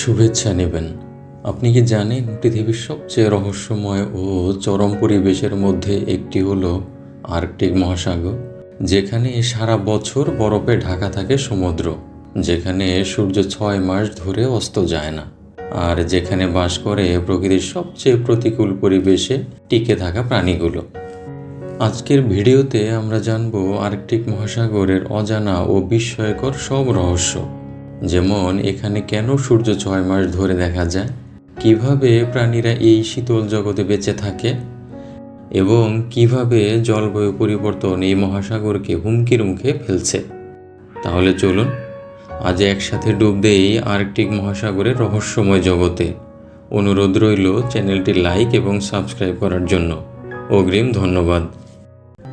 শুভেচ্ছা নেবেন। আপনি কি জানেন, পৃথিবীর সবচেয়ে রহস্যময় ও চরম পরিবেশের মধ্যে একটি হলো আর্কটিক মহাসাগর, যেখানে সারা বছর বরফে ঢাকা থাকে সমুদ্র, যেখানে সূর্য ছয় মাস ধরে অস্ত যায় না, আর যেখানে বাস করে প্রকৃতির সবচেয়ে প্রতিকূল পরিবেশে টিকে থাকা প্রাণীগুলো। আজকের ভিডিওতে আমরা জানব আর্কটিক মহাসাগরের অজানা ও বিস্ময়কর সব রহস্য। যেমন এখানে কেন সূর্য ছয় মাস ধরে দেখা যায়? কীভাবে প্রাণীরা এই শীতল জগতে বেঁচে থাকে? এবং কীভাবে জলবায়ু পরিবর্তন এই মহাসাগরকে হুমকির মুখে ফেলছে? তাহলে চলুন, আজ একসাথে ডুব দেই আর্কটিক মহাসাগরের রহস্যময় জগতে। অনুরোধ রইল চ্যানেলটি লাইক এবং সাবস্ক্রাইব করার জন্য। অগ্রিম ধন্যবাদ।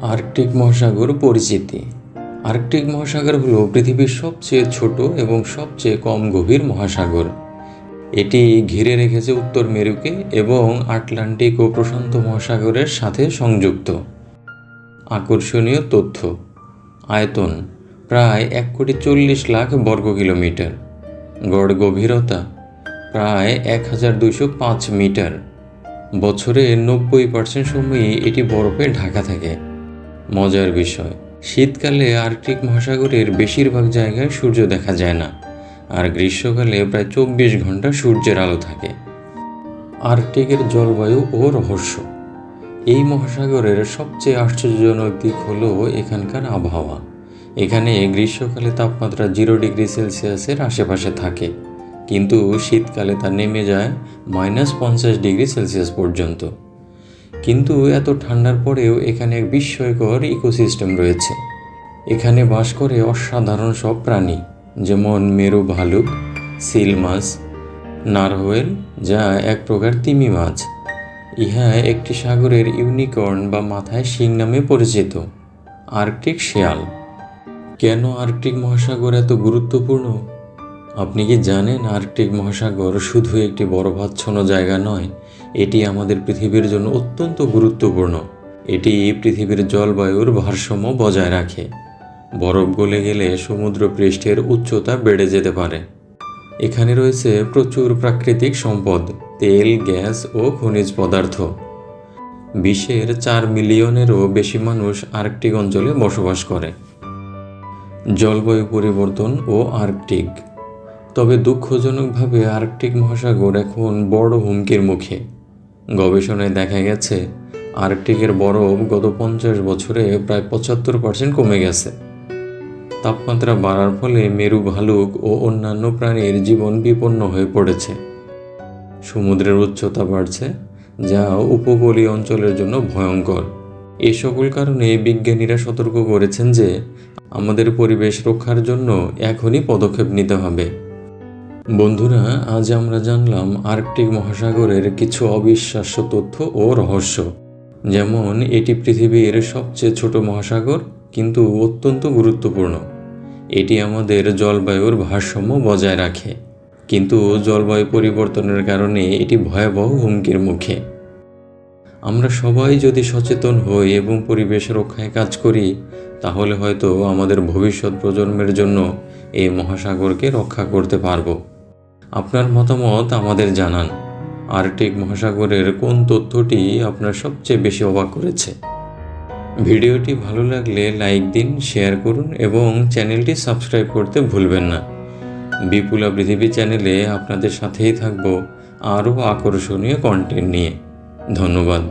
আর্কটিক মহাসাগর পরিচিতি। আর্কটিক মহাসাগর হলো পৃথিবীর সবচেয়ে ছোট এবং সবচেয়ে কম গভীর মহাসাগর। এটি ঘিরে রেখেছে উত্তর মেরুকে এবং আটলান্টিক ও প্রশান্ত মহাসাগরের সাথে সংযুক্ত। আকর্ষণীয় তথ্য, আয়তন, প্রায় এক কোটি চল্লিশ লাখ বর্গ কিলোমিটার। গড় গভীরতা, প্রায় এক হাজার দুইশো পাঁচ মিটার। বছরে নব্বই পার্সেন্ট সময়ই এটি বরফে ঢাকা থাকে। মজার বিষয় শীতকালে আর্কটিক মহাসাগরের বেশিরভাগ জায়গায় সূর্য দেখা যায় না, আর গ্রীষ্মকালে প্রায় চব্বিশ ঘণ্টা সূর্যের আলো থাকে। আর্কটিকের জলবায়ু ও রহস্য। এই মহাসাগরের সবচেয়ে আশ্চর্যজনক দিক হল এখানকার আবহাওয়া। এখানে গ্রীষ্মকালে তাপমাত্রা জিরো ডিগ্রি সেলসিয়াসের আশেপাশে থাকে, কিন্তু শীতকালে তা নেমে যায় মাইনাস পঞ্চাশ ডিগ্রি সেলসিয়াস পর্যন্ত। কিন্তু এত ঠান্ডার পরেও এখানে এক বিস্ময়কর ইকোসিস্টেম রয়েছে। এখানে বাস করে অসাধারণ সব প্রাণী, যেমন মেরু ভালুক, সিল মাছ, নারহোয়েল, যা এক প্রকার তিমি মাছ। ইহা একটি সাগরের ইউনিকর্ন বা মাথায় শিং নামে পরিচিত। আর্কটিক শেয়াল। কেন আর্কটিক মহাসাগর এত গুরুত্বপূর্ণ? আপনি কি জানেন আর্কটিক মহাসাগর শুধু একটি বরফাচ্ছন্ন জায়গা নয়? এটি আমাদের পৃথিবীর জন্য অত্যন্ত গুরুত্বপূর্ণ। এটি পৃথিবীর জলবায়ুর ভারসাম্য বজায় রাখে। বরফ গলে গেলে সমুদ্র পৃষ্ঠের উচ্চতা বেড়ে যেতে পারে। এখানে রয়েছে প্রচুর প্রাকৃতিক সম্পদ, তেল, গ্যাস ও খনিজ পদার্থ। বিশ্বের চার মিলিয়নেরও বেশি মানুষ আর্কটিক অঞ্চলে বসবাস করে। জলবায়ু পরিবর্তন ও আর্কটিক তবে দুঃখজনকভাবে আর্কটিক মহাসাগর এখন বড় হুমকির মুখে। গবেষণায় দেখা গেছে, আর্কটিকের বরফ গত পঞ্চাশ বছরে প্রায় পঁচাত্তর পার্সেন্ট কমে গেছে। তাপমাত্রা বাড়ার ফলে মেরু ভালুক ও অন্যান্য প্রাণীর জীবন বিপন্ন হয়ে পড়েছে। সমুদ্রের উচ্চতা বাড়ছে, যা উপকূলীয় অঞ্চলের জন্য ভয়ঙ্কর। এ সকল কারণে বিজ্ঞানীরা সতর্ক করেছেন যে, আমাদের পরিবেশ রক্ষার জন্য এখনই পদক্ষেপ নিতে হবে। বন্ধুরা, আজ আমরা জানলাম আর্কটিক মহাসাগরের কিছু অবিশ্বাস্য তথ্য ও রহস্য। যেমন, এটি পৃথিবীর সবচেয়ে ছোট মহাসাগর, কিন্তু অত্যন্ত গুরুত্বপূর্ণ। এটি আমাদের জলবায়ুর ভারসাম্য বজায় রাখে। কিন্তু জলবায়ু পরিবর্তনের কারণে এটি ভয়াবহ হুমকির মুখে। আমরা সবাই যদি সচেতন হই এবং পরিবেশ রক্ষায় কাজ করি, তাহলে হয়তো আমাদের ভবিষ্যৎ প্রজন্মের জন্য এই মহাসাগরকে রক্ষা করতে পারব। আপনার মতামত আমাদের জানান। আর্কটিক মহাসাগরের কোন তথ্যটি আপনার সবচেয়ে বেশি অবাক করেছে? ভিডিওটি ভালো লাগলে লাইক দিন, শেয়ার করুন এবং চ্যানেলটি সাবস্ক্রাইব করতে ভুলবেন না। বিপুলা পৃথিবী চ্যানেলে আপনাদের সাথেই থাকব আরও আকর্ষণীয় কন্টেন্ট নিয়ে। ধন্যবাদ।